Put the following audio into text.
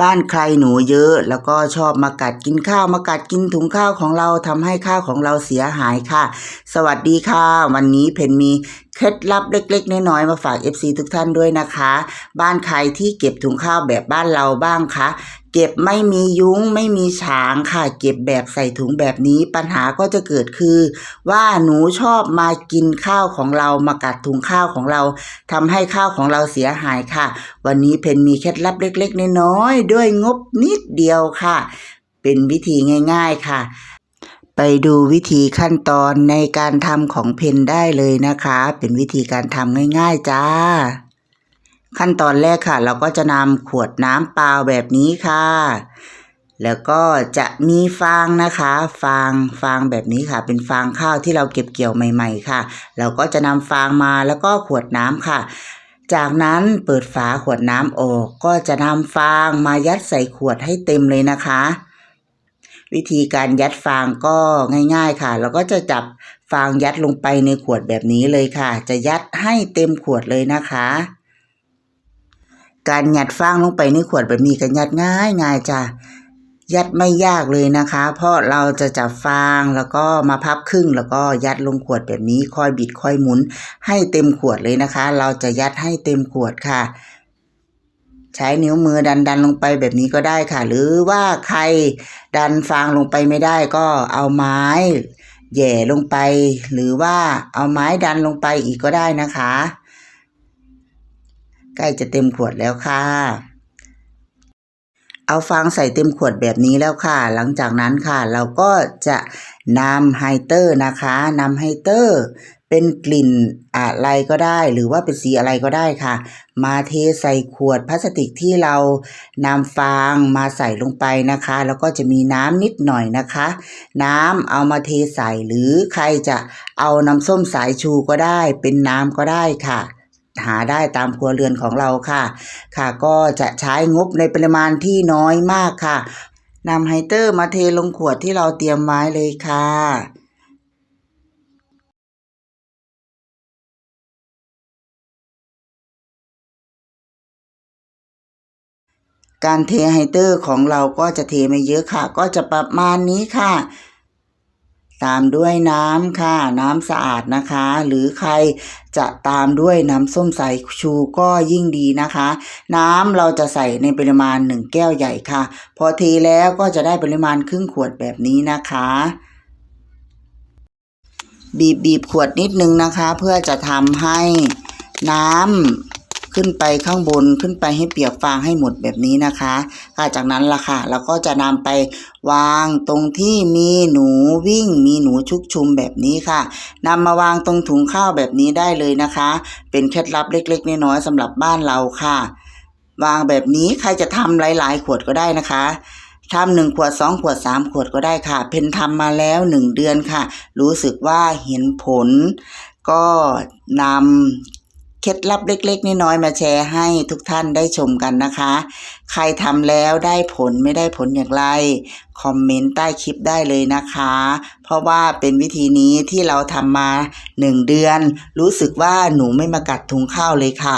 บ้านใครหนูเยอะ แล้วก็ชอบมากัดกินข้าวมากัดกินถุงข้าวของเราทำให้ข้าวของเราเสียหายค่ะ สวัสดีค่ะ วันนี้เพนมี เคล็ดลับเล็ก ๆ น้อยๆมาฝาก FC ทุกท่านด้วยนะคะ บ้านใครที่เก็บถุงข้าวแบบบ้านเราบ้างคะเก็บไม่มียุ้งไม่มีฉางค่ะ เก็บแบบใส่ถุงแบบนี้ปัญหาก็จะเกิดคือ ว่าหนูชอบมากินข้าวของเรามากัดถุงข้าวของเราทำให้ข้าวของเราเสียหายค่ะ วันนี้เพนมีเคล็ดลับเล็ก ๆ น้อยๆด้วยงบนิดเดียวค่ะ เป็นวิธีง่าย ๆค่ะ ไปดูวิธีขั้นตอนในการทำของเพนได้เลยนะคะ เป็นวิธีการทำง่าย ๆจ้า ขั้นตอนแรกค่ะ เราก็จะนำขวดน้ำเปล่าแบบนี้ค่ะ แล้วก็จะมีฟางนะคะ ฟางฟางแบบนี้ค่ะ เป็นฟางข้าวที่เราเก็บเกี่ยวใหม่ ๆ ค่ะ เราก็จะนำฟางมาแล้วก็ขวดน้ำค่ะจากนั้นเปิดฝาขวดน้ำออกก็จะนำฟางมายัดใส่ขวดให้เต็มเลยนะคะ วิธีการยัดฟางก็ง่ายๆค่ะ เราก็จะจับฟางยัดลงไปในขวดแบบนี้เลยค่ะ จะยัดให้เต็มขวดเลยนะคะ การยัดฟางลงไปในขวดแบบนี้ก็ยัดง่ายง่ายจ้ะยัดไม่ยากเลยนะคะ เพราะเราจะจับฟางแล้วก็มาพับครึ่ง แล้วก็ยัดลงขวดแบบนี้ค่อยบิดค่อยหมุน ให้เต็มขวดเลยนะคะ เราจะยัดให้เต็มขวดค่ะ ใช้นิ้วมือดันดันลงไปแบบนี้ก็ได้ค่ะ หรือว่าใครดันฟางลงไปไม่ได้ก็เอาไม้แย่ลงไป หรือว่าเอาไม้ดันลงไปอีกก็ได้นะคะ ใกล้จะเต็มขวดแล้วค่ะ เอาฟางใส่เต็มขวดแบบนี้แล้วค่ะ หลังจากนั้นค่ะ เราก็จะนำไฮเตอร์นะคะนำไฮเตอร์ เป็นกลิ่นอะไรก็ได้ หรือว่าเป็นสีอะไรก็ได้ค่ะ มาเทใส่ขวดพลาสติกที่เรานำฟางมาใส่ลงไปนะคะ แล้วก็จะมีน้ำนิดหน่อยนะคะ น้ำเอามาเทใส่หรือใครจะเอาน้ำส้มสายชูก็ได้ เป็นน้ำก็ได้ค่ะหาได้ตามครัวเรือนของเราค่ะ ค่ะก็จะใช้งบในปริมาณที่น้อยมากค่ะนำไฮเตอร์มาเทลงขวดที่เราเตรียมไว้เลยค่ะ การเทไฮเตอร์ของเราก็จะเทไม่เยอะค่ะ ก็จะประมาณนี้ค่ะ ตามด้วยน้ำค่ะ น้ำสะอาดนะคะ หรือใครจะตามด้วยน้ำส้มสายชูก็ยิ่งดีนะคะ น้ำเราจะใส่ในปริมาณหนึ่งแก้วใหญ่ค่ะ พอเทแล้วก็จะได้ปริมาณครึ่งขวดแบบนี้นะคะบีบบีบขวดนิดนึงนะคะ เพื่อจะทำให้น้ำ ขึ้นไปข้างบนขึ้นไปให้เปียกฟางให้หมดแบบนี้นะคะค่ะจากนั้นล่ะค่ะเราก็จะนำไปวางตรงที่มีหนูวิ่งมีหนูชุกชุมแบบนี้ค่ะนำมาวางตรงถุงข้าวแบบนี้ได้เลยนะคะ เป็นเคล็ดลับเล็ก ๆ น้อยๆสำหรับบ้านเราค่ะ วางแบบนี้ใครจะทำหลาย ๆ ขวดก็ได้นะคะทำหนึ่งขวดสองขวดสามขวดก็ได้ค่ะ เพนทำมาแล้วหนึ่งเดือนค่ะ รู้สึกว่าเห็นผล ก็นำ เคล็ดลับเล็ก ๆน้อยๆมาแชร์ให้ทุกท่านได้ชมกันนะคะ ใครทำแล้วได้ผลไม่ได้ผลอย่างไร คอมเมนต์ใต้คลิปได้เลยนะคะ เพราะว่าเป็นวิธีนี้ที่เราทำมาหนึ่งเดือน รู้สึกว่าหนูไม่มากัดถุงข้าวเลยค่ะ